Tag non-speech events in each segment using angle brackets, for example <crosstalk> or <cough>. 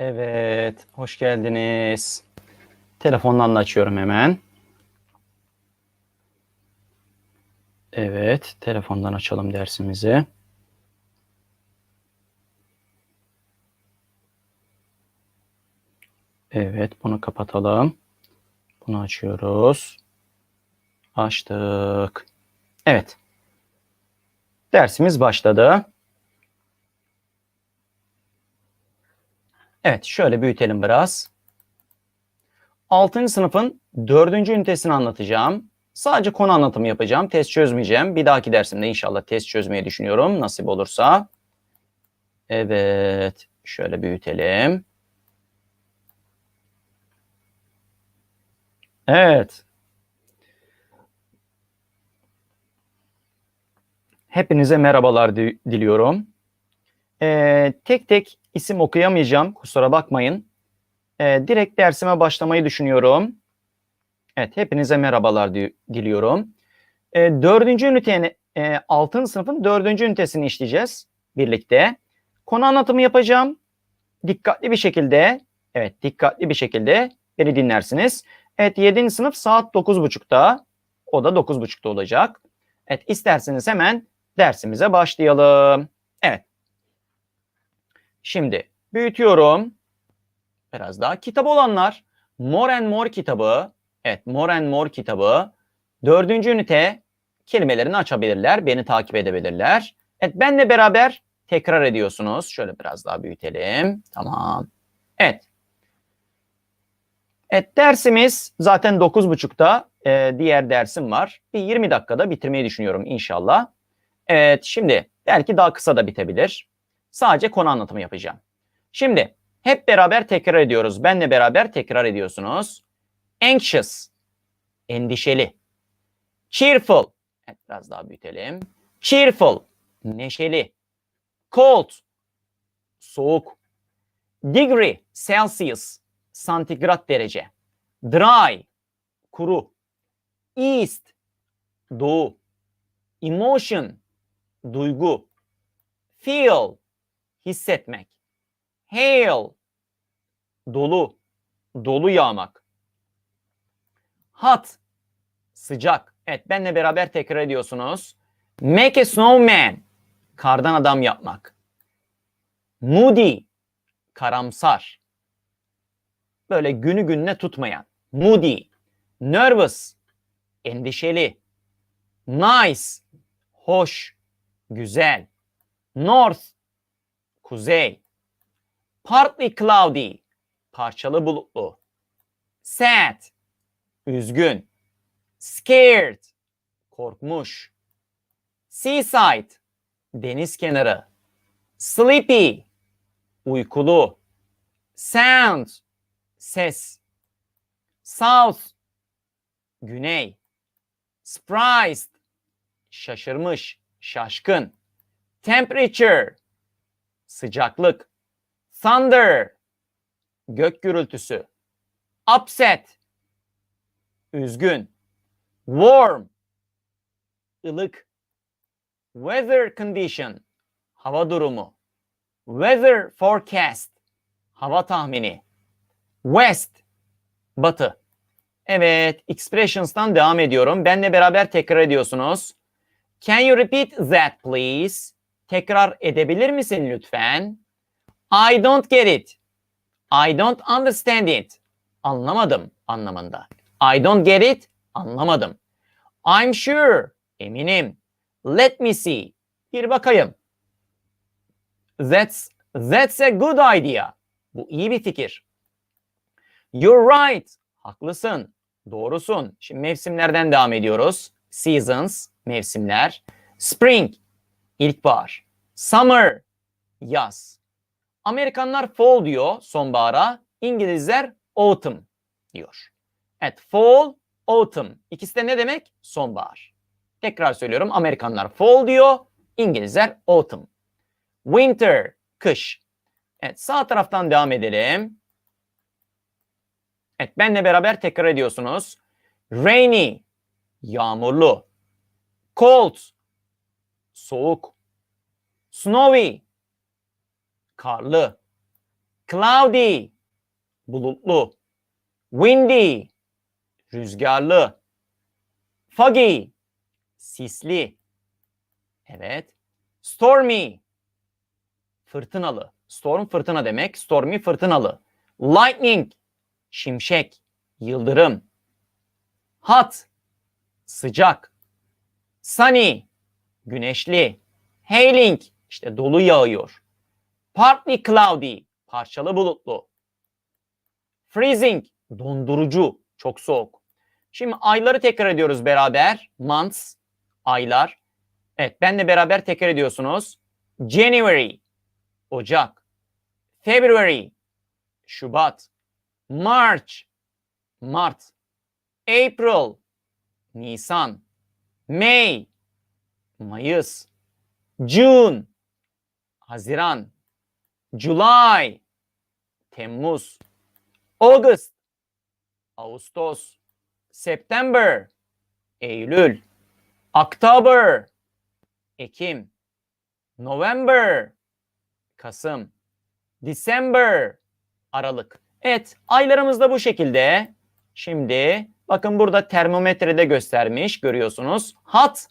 Evet, hoş geldiniz. Telefondan da açıyorum hemen. Evet, telefondan açalım dersimizi. Evet, bunu kapatalım. Bunu açıyoruz. Açtık. Evet. Dersimiz başladı. Evet, şöyle büyütelim biraz. 6. sınıfın 4. ünitesini anlatacağım. Sadece konu anlatımı yapacağım. Test çözmeyeceğim. Bir dahaki dersimde inşallah test çözmeyi düşünüyorum. Nasip olursa. Evet, şöyle büyütelim. Evet. Hepinize merhabalar di- diliyorum. Ee, tek tek isim okuyamayacağım. Kusura bakmayın. Ee, direkt dersime başlamayı düşünüyorum. Evet, hepinize merhabalar di- diliyorum. Ee, dördüncü ünitenin, e, altıncı sınıfın dördüncü ünitesini işleyeceğiz birlikte. Konu anlatımı yapacağım. Dikkatli bir şekilde, evet dikkatli bir şekilde beni dinlersiniz. Evet 7. sınıf saat 9.30'da. O da 9.30'da olacak. Evet isterseniz hemen dersimize başlayalım. Evet. Şimdi büyütüyorum. Biraz daha kitap olanlar More and More kitabı. Evet More and More kitabı. Dördüncü ünite kelimelerini açabilirler. Beni takip edebilirler. Evet benle beraber tekrar ediyorsunuz. Şöyle biraz daha büyütelim. Tamam. Evet. Evet dersimiz zaten 9.30'da e, diğer dersim var. Bir 20 dakikada bitirmeyi düşünüyorum inşallah. Evet şimdi belki daha kısa da bitebilir. Sadece konu anlatımı yapacağım. Şimdi hep beraber tekrar ediyoruz. Benle beraber tekrar ediyorsunuz. Anxious, endişeli. Cheerful, biraz daha büyütelim. Cheerful, neşeli. Cold, soğuk. Degree, Celsius, santigrat derece. Dry, kuru. East, doğu. Emotion, duygu. Feel, hissetmek. Hail, dolu, dolu yağmak. Hot, sıcak. Evet, benle beraber tekrar ediyorsunuz. Make a snowman, kardan adam yapmak. Moody, karamsar. Böyle günü gününe tutmayan. Moody, nervous, endişeli. Nice, hoş, güzel. North, kuzey. Partly cloudy, parçalı bulutlu. Sad, üzgün. Scared, korkmuş. Seaside, deniz kenarı. Sleepy, uykulu. Sound, ses. South, güney. Surprised, şaşırmış, şaşkın. Temperature, sıcaklık. Thunder, gök gürültüsü. Upset, üzgün. Warm, ılık. Weather condition, hava durumu. Weather forecast, hava tahmini. West, batı. Evet, expressions'tan devam ediyorum. Benle beraber tekrar ediyorsunuz. Can you repeat that please? Tekrar edebilir misin lütfen? I don't get it. I don't understand it. Anlamadım anlamında. I don't get it. Anlamadım. I'm sure. Eminim. Let me see. Bir bakayım. That's that's a good idea. Bu iyi bir fikir. You're right. Haklısın. Doğrusun. Şimdi mevsimlerden devam ediyoruz. Seasons, mevsimler. Spring, ilkbahar. Summer, yaz. Amerikanlar fall diyor sonbahara. İngilizler autumn diyor. Evet, fall, autumn. İkisi de ne demek? Sonbahar. Tekrar söylüyorum. Amerikanlar fall diyor. İngilizler autumn. Winter, kış. Evet, sağ taraftan devam edelim. Evet, benle beraber tekrar ediyorsunuz. Rainy, yağmurlu. Cold, soğuk. Snowy, karlı. Cloudy, bulutlu. Windy, rüzgarlı. Foggy, sisli. Evet. Stormy, fırtınalı. Storm fırtına demek. Stormy fırtınalı. Lightning, şimşek, yıldırım. Hot, sıcak. Sunny, güneşli. Hailing, işte dolu yağıyor. Partly cloudy, parçalı bulutlu. Freezing, dondurucu, çok soğuk. Şimdi ayları tekrar ediyoruz beraber. Months, aylar. Evet, benle beraber tekrar ediyorsunuz. January, Ocak. February, Şubat. March, Mart. April, Nisan. May, Mayıs. June, Haziran. July, Temmuz. August, Ağustos. September, Eylül. October, Ekim. November, Kasım. December, Aralık. Evet, aylarımız da bu şekilde. Şimdi bakın burada termometrede göstermiş görüyorsunuz. Hot,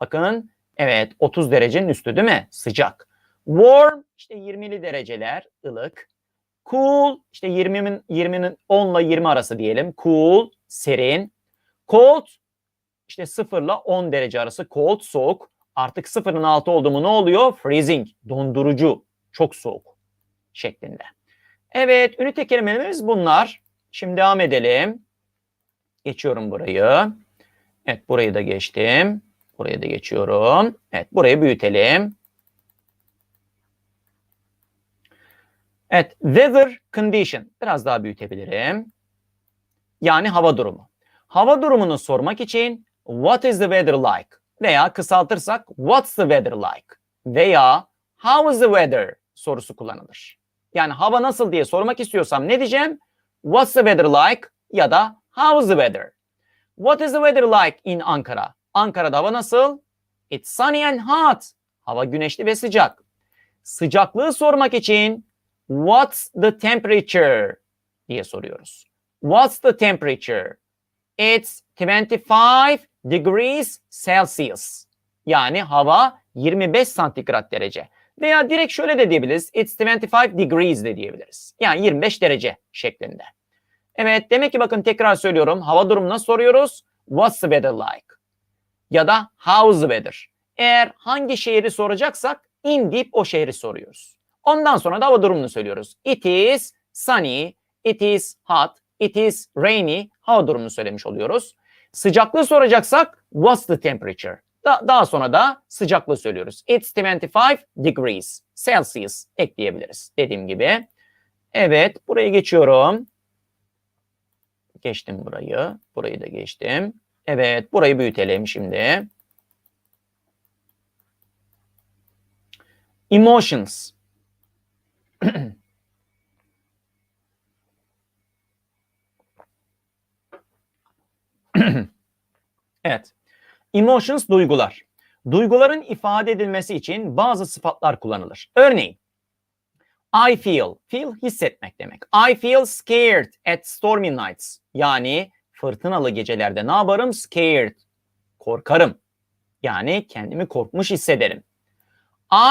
bakın evet 30 derecenin üstü değil mi? Sıcak. Warm, işte 20'li dereceler, ılık. Cool, işte 20'nin 20'nin 10 ile 20 arası diyelim. Cool, serin. Cold, işte 0 ile 10 derece arası. Cold, soğuk. Artık sıfırın altı oldu mu ne oluyor? Freezing, dondurucu, çok soğuk şeklinde. Evet, ünite kelimelerimiz bunlar. Şimdi devam edelim. Geçiyorum burayı. Evet, burayı da geçtim. Burayı da geçiyorum. Evet, burayı büyütelim. Evet, weather condition. Biraz daha büyütebilirim. Yani hava durumu. Hava durumunu sormak için what is the weather like? Veya kısaltırsak what's the weather like? Veya how is the weather sorusu kullanılır. Yani hava nasıl diye sormak istiyorsam ne diyeceğim? What's the weather like? Ya da how is the weather? What is the weather like in Ankara? Ankara'da hava nasıl? It's sunny and hot. Hava güneşli ve sıcak. Sıcaklığı sormak için what's the temperature diye soruyoruz. What's the temperature? It's 25 degrees Celsius. Yani hava 25 santigrat derece. Veya direkt şöyle de diyebiliriz. It's 25 degrees de diyebiliriz. Yani 25 derece şeklinde. Evet demek ki bakın tekrar söylüyorum. Hava durumuna soruyoruz. What's the weather like? Ya da how's the weather? Eğer hangi şehri soracaksak in deyip o şehri soruyoruz. Ondan sonra da hava durumunu söylüyoruz. It is sunny, it is hot, it is rainy hava durumunu söylemiş oluyoruz. Sıcaklığı soracaksak what's the temperature? Da, daha sonra da sıcaklığı söylüyoruz. It's 25 degrees Celsius ekleyebiliriz dediğim gibi. Evet buraya geçiyorum. Geçtim burayı. Burayı da geçtim. Evet burayı büyütelim şimdi. Emotions. <clears throat> evet. Emotions duygular. Duyguların ifade edilmesi için bazı sıfatlar kullanılır. Örneğin I feel. Feel hissetmek demek. I feel scared at stormy nights. Yani fırtınalı gecelerde ne yaparım? Scared. Korkarım. Yani kendimi korkmuş hissederim.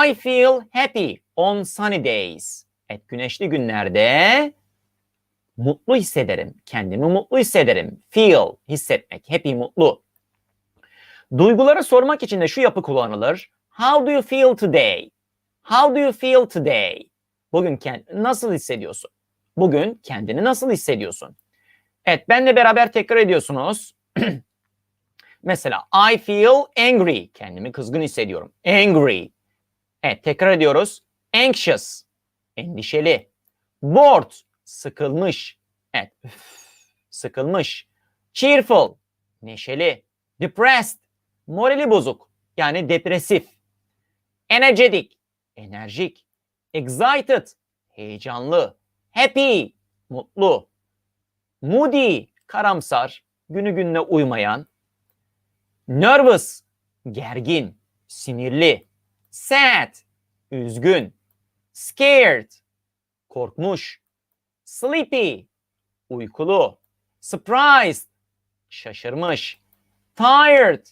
I feel happy on sunny days. Evet güneşli günlerde mutlu hissederim. Kendimi mutlu hissederim. Feel, hissetmek. Happy, mutlu. Duyguları sormak için de şu yapı kullanılır. How do you feel today? How do you feel today? Bugün kendini nasıl hissediyorsun? Bugün kendini nasıl hissediyorsun? Evet, benle beraber tekrar ediyorsunuz. <clears throat> Mesela I feel angry. Kendimi kızgın hissediyorum. Angry. Evet, tekrar ediyoruz. Anxious. Endişeli. Bored. Sıkılmış. Evet. Sıkılmış. Cheerful. Neşeli. Depressed. Morali bozuk. Yani depresif. Energetic. Enerjik. Excited. Heyecanlı. Happy. Mutlu. Moody. Karamsar. Günü gününe uymayan. Nervous. Gergin. Sinirli. Sad. Üzgün. Scared. korkmuş. Sleepy, uykulu. Surprised, şaşırmış. Tired,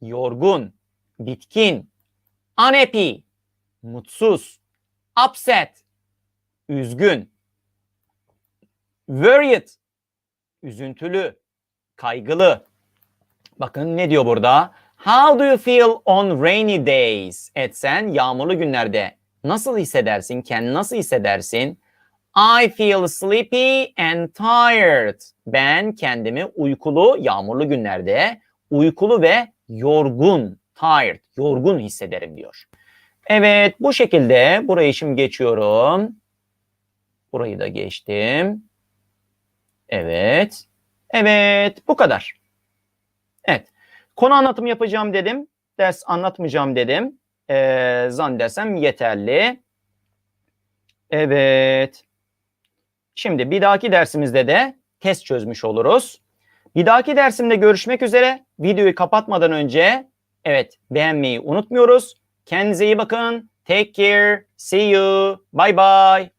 yorgun, bitkin. Unhappy, mutsuz. Upset, üzgün. Worried, üzüntülü, kaygılı. Bakın ne diyor burada? How do you feel on rainy days? Etsen yağmurlu günlerde nasıl hissedersin? Kendini nasıl hissedersin? I feel sleepy and tired. Ben kendimi uykulu, yağmurlu günlerde uykulu ve yorgun, tired, yorgun hissederim diyor. Evet, bu şekilde burayı şimdi geçiyorum. Burayı da geçtim. Evet. Evet, bu kadar. Evet. Konu anlatım yapacağım dedim. Ders anlatmayacağım dedim. Ee, zannedersem yeterli. Evet. Şimdi bir dahaki dersimizde de test çözmüş oluruz. Bir dahaki dersimde görüşmek üzere. Videoyu kapatmadan önce evet beğenmeyi unutmuyoruz. Kendinize iyi bakın. Take care. See you. Bye bye.